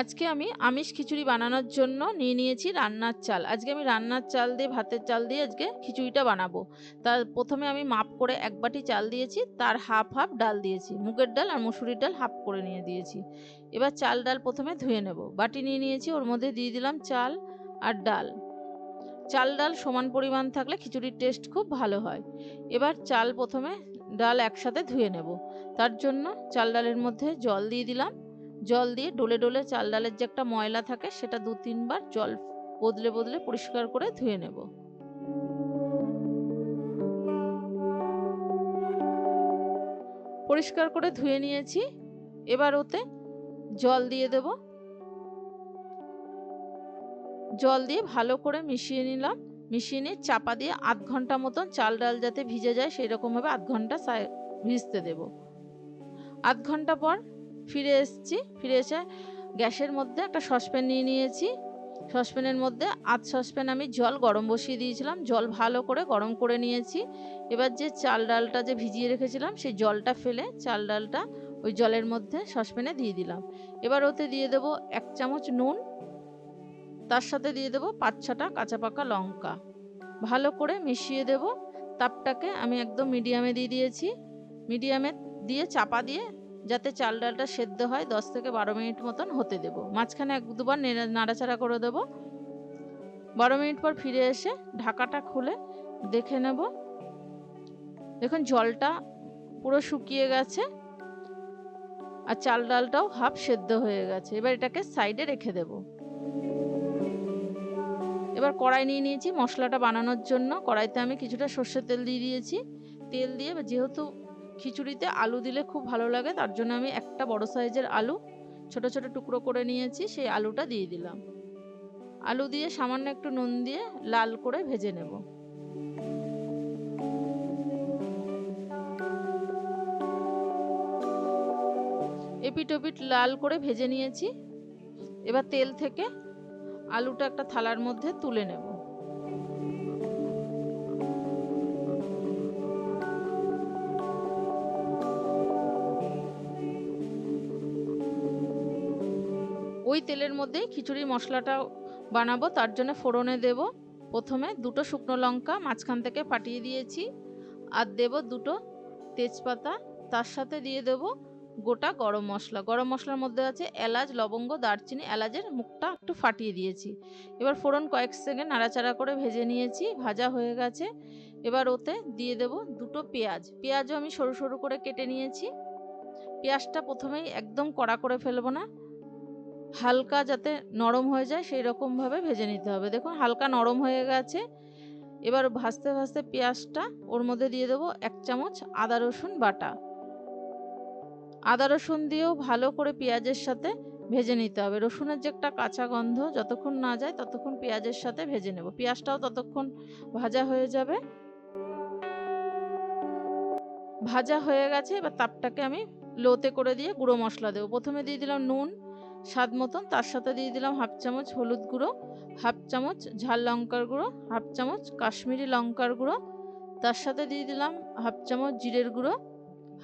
আজকে আমি আমিষ খিচুড়ি বানানোর জন্য নিয়ে নিয়েছি রান্নার চাল। আজকে আমি রান্নার চাল দিয়ে, ভাতের চাল দিয়ে আজকে খিচুড়িটা বানাবো। তার প্রথমে আমি মাপ করে এক বাটি চাল দিয়েছি, তার হাফ হাফ ডাল দিয়েছি। মুগের ডাল আর মুসুরির ডাল হাফ করে নিয়ে দিয়েছি। এবার চাল ডাল প্রথমে ধুয়ে নেব। বাটি নিয়ে নিয়েছি, ওর মধ্যে দিয়ে দিলাম চাল আর ডাল। চাল ডাল সমান পরিমাণ থাকলে খিচুড়ির টেস্ট খুব ভালো হয়। এবার চাল প্রথমে ডাল একসাথে ধুয়ে নেব। তার জন্য চাল ডালের মধ্যে জল দিয়ে দিলাম। জল দিয়ে ডলে ডলে চাল ডালের যে একটা ময়লা থাকে, সেটা দু তিনবার জল বদলে বদলে পরিষ্কার করে ধুয়ে নেব। পরিষ্কার করে ধুয়ে নিয়েছি। এবার ওতে জল দিয়ে দেব। জল দিয়ে ভালো করে মিশিয়ে নিলাম। মিশিয়ে নিয়ে চাপা দিয়ে আধ ঘণ্টা মতন চাল ডাল যাতে ভিজে যায় সেই রকমভাবে আধ ঘণ্টা ভিজতে দেব। আধ ঘণ্টা পর ফিরে এসেছি, ফিরে এসে গ্যাসের মধ্যে একটা সসপ্যান নিয়ে নিয়েছি। সসপ্যানের মধ্যে আধ সসপ্যান আমি জল গরম বসিয়ে দিয়েছিলাম, জল ভালো করে গরম করে নিয়েছি। এবার যে চাল ডালটা যে ভিজিয়ে রেখেছিলাম, সেই জলটা ফেলে চাল ডালটা ওই জলের মধ্যে সসপ্যানে দিয়ে দিলাম। এবার ওতে দিয়ে দেবো এক চামচ নুন, তার সাথে দিয়ে দেবো পাঁচ ছটা কাঁচা পাকা লঙ্কা। ভালো করে মিশিয়ে দেব, তাপটাকে আমি একদম মিডিয়ামে দিয়ে দিয়েছি। মিডিয়ামে দিয়ে চাপা দিয়ে যাতে চাল ডালটা সেদ্ধ হয়, দশ থেকে বারো মিনিট মতন হতে দেব। মাঝখানে এক দুবার নাড়াচাড়া করে দেব। বারো মিনিট পর ফিরে এসে ঢাকাটা খুলে দেখে নেব। দেখুন, জলটা পুরো শুকিয়ে গেছে আর চাল ডালটাও হাফ সেদ্ধ হয়ে গেছে। এবার এটাকে সাইডে রেখে দেব। এবার কড়াই নিয়ে নিয়েছি মশলাটা বানানোর জন্য। কড়াইতে আমি কিছুটা সর্ষের তেল দিয়ে দিয়েছি। তেল দিয়ে যেহেতু খিচুড়িতে আলু দিলে খুব ভালো লাগে, তার জন্য আমি একটা বড় সাইজের আলু, ছোট ছোট টুকরো করে নিয়েছি, সেই আলুটা দিয়ে দিলাম। আলু দিয়ে সামান্য একটু নুন দিয়ে লাল করে ভেজে নেব। এপিট ওপিট লাল করে ভেজে নিয়েছি। এবার তেল থেকে আলুটা একটা থালার মধ্যে তুলে নেব। ওই তেলের মধ্যেই খিচুড়ির মশলাটা বানাবো, তার জন্য ফোড়নে দেব। প্রথমে দুটো শুকনো লঙ্কা মাঝখান থেকে ফাটিয়ে দিয়েছি আর দেব দুটো তেজপাতা, তার সাথে দিয়ে দেব গোটা গরম মশলা। গরম মশলার মধ্যে আছে এলাচ, লবঙ্গ, দারচিনি, এলাচের মুখটা একটু ফাটিয়ে দিয়েছি। এবার ফোড়ন কয়েক সেকেন্ড নাড়াচাড়া করে ভেজে নিয়েছি, ভাজা হয়ে গেছে। এবার ওতে দিয়ে দেব দুটো পেঁয়াজ। পেঁয়াজও আমি সরু সরু করে কেটে নিয়েছি। পেঁয়াজটা প্রথমেই একদম কড়া করে ফেলব না। হালকা যাতে নরম হয়ে যায়, সেই রকমভাবে ভেজে নিতে হবে। দেখুন, হালকা নরম হয়ে গেছে। এবার ভাজতে ভাজতে পেঁয়াজটা ওর মধ্যে দিয়ে দেবো এক চামচ আদা রসুন বাটা। আদা রসুন দিয়েও ভালো করে পেঁয়াজের সাথে ভেজে নিতে হবে। রসুনের যে একটা কাঁচা গন্ধ, যতক্ষণ না যায় ততক্ষণ পেঁয়াজের সাথে ভেজে নেব। পেঁয়াজটাও ততক্ষণ ভাজা হয়ে যাবে। ভাজা হয়ে গেছে, এবার তাপটাকে আমি লোতে করে দিয়ে গুঁড়ো মশলা দেবো। প্রথমে দিয়ে দিলাম নুন স্বাদ মতন। তার সাথে দিয়ে দিলাম হাফ চামচ হলুদ গুঁড়ো, হাফ চামচ ঝাল লঙ্কার গুঁড়ো, হাফ চামচ কাশ্মীরি লঙ্কার গুঁড়ো। তার সাথে দিয়ে দিলাম হাফ চামচ জিরের গুঁড়ো,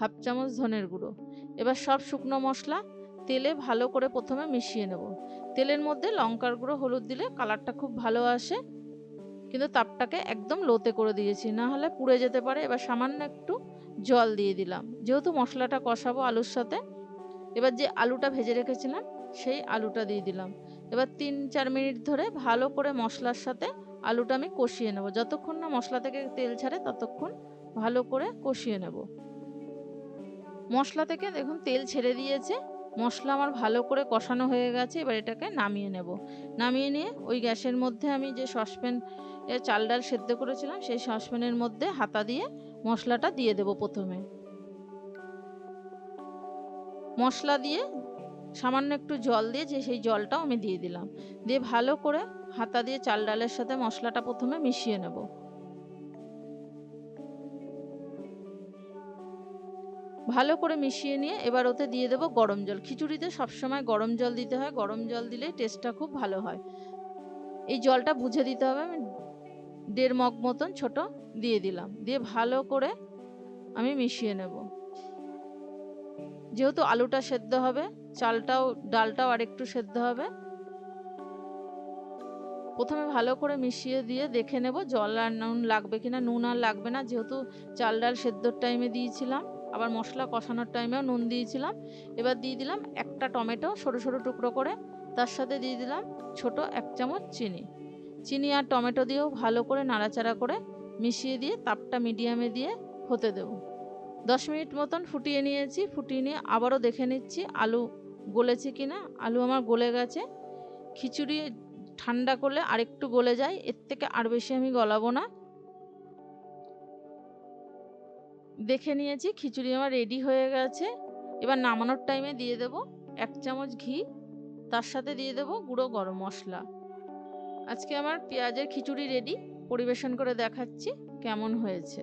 হাফ চামচ ধনের গুঁড়ো। এবার সব শুকনো মশলা তেলে ভালো করে প্রথমে মিশিয়ে নেব। তেলের মধ্যে লঙ্কার গুঁড়ো, হলুদ দিলে কালারটা খুব ভালো আসে। কিন্তু তাপটাকে একদম লোতে করে দিয়েছি, না হলে পুড়ে যেতে পারে। এবার সামান্য একটু জল দিয়ে দিলাম। যেহেতু মশলাটা কষাবো আলুর সাথে, এবার যে আলুটা ভেজে রেখেছিলাম সেই আলুটা দিয়ে দিলাম। এবার তিন, চার মিনিট ধরে ভালো করে মশলার সাথে আলুটা আমি কষিয়ে নেব। যতক্ষণ না মশলা থেকে তেল ছাড়ে ততক্ষণ ভালো করে কষিয়ে নেব। মশলা থেকে দেখুন তেল ছেড়ে দিয়েছে। মশলা আমার ভালো করে কষানো হয়ে গেছে। এবার এটাকে নামিয়ে নেব। নামিয়ে নিয়ে ওই গ্যাসের মধ্যে আমি যে সসপ্যান চাল ডাল সেদ্ধ করেছিলাম, সেই সসপ্যানের মধ্যে হাতা দিয়ে মশলাটা দিয়ে দেব প্রথমে। মশলা দিয়ে সামান্য একটু জল দিয়ে যে সেই জলটাও আমি দিয়ে দিলাম। দিয়ে ভালো করে হাতা দিয়ে চাল ডালের সাথে মশলাটা প্রথমে মিশিয়ে নেব। ভালো করে মিশিয়ে নিয়ে এবার ওতে দিয়ে দেবো গরম জল। খিচুড়িতে সবসময় গরম জল দিতে হয়। গরম জল দিলে টেস্টটা খুব ভালো হয়। এই জলটা বুঝে দিতে হবে। আমি দেড় মগ মতন ছোট দিয়ে দিলাম। দিয়ে ভালো করে আমি মিশিয়ে নেব। যেহেতু আলুটা সেদ্ধ হবে, চালটাও, ডালটাও আরেকটু সেদ্ধ হবে। প্রথমে ভালো করে মিশিয়ে দিয়ে দেখে নেব জল আর নুন লাগবে কিনা, নুন আর লাগবে না। যেহেতু চাল ডাল সেদ্ধর টাইমে দিয়েছিলাম, আবার মশলা কষানোর টাইমেও নুন দিয়েছিলাম। এবার দিয়ে দিলাম একটা টমেটো সরু সরু টুকরো করে, তার সাথে দিয়ে দিলাম ছোট এক চামচ চিনি। চিনি আর টমেটো দিয়েও ভালো করে নাড়াচাড়া করে মিশিয়ে দিয়ে তাপটা মিডিয়ামে দিয়ে হতে দেব। দশ মিনিট মতন ফুটিয়ে নিয়েছি, ফুটিয়ে নিয়ে আবারও দেখে নিচ্ছি আলু গলেছে কি না আলু আমার গলে গেছে। খিচুড়ি ঠান্ডা করলে আরেকটু গলে যায়, এর থেকে আর বেশি আমি গলাবো না। দেখে নিয়েছি, খিচুড়ি আমার রেডি হয়ে গেছে। এবার নামানোর টাইমে দিয়ে দেব এক চামচ ঘি, তার সাথে দিয়ে দেব গুঁড়ো গরম মশলা। আজকে আমার পেঁয়াজের খিচুড়ি রেডি পরিবেশন করে দেখাচ্ছি কেমন হয়েছে।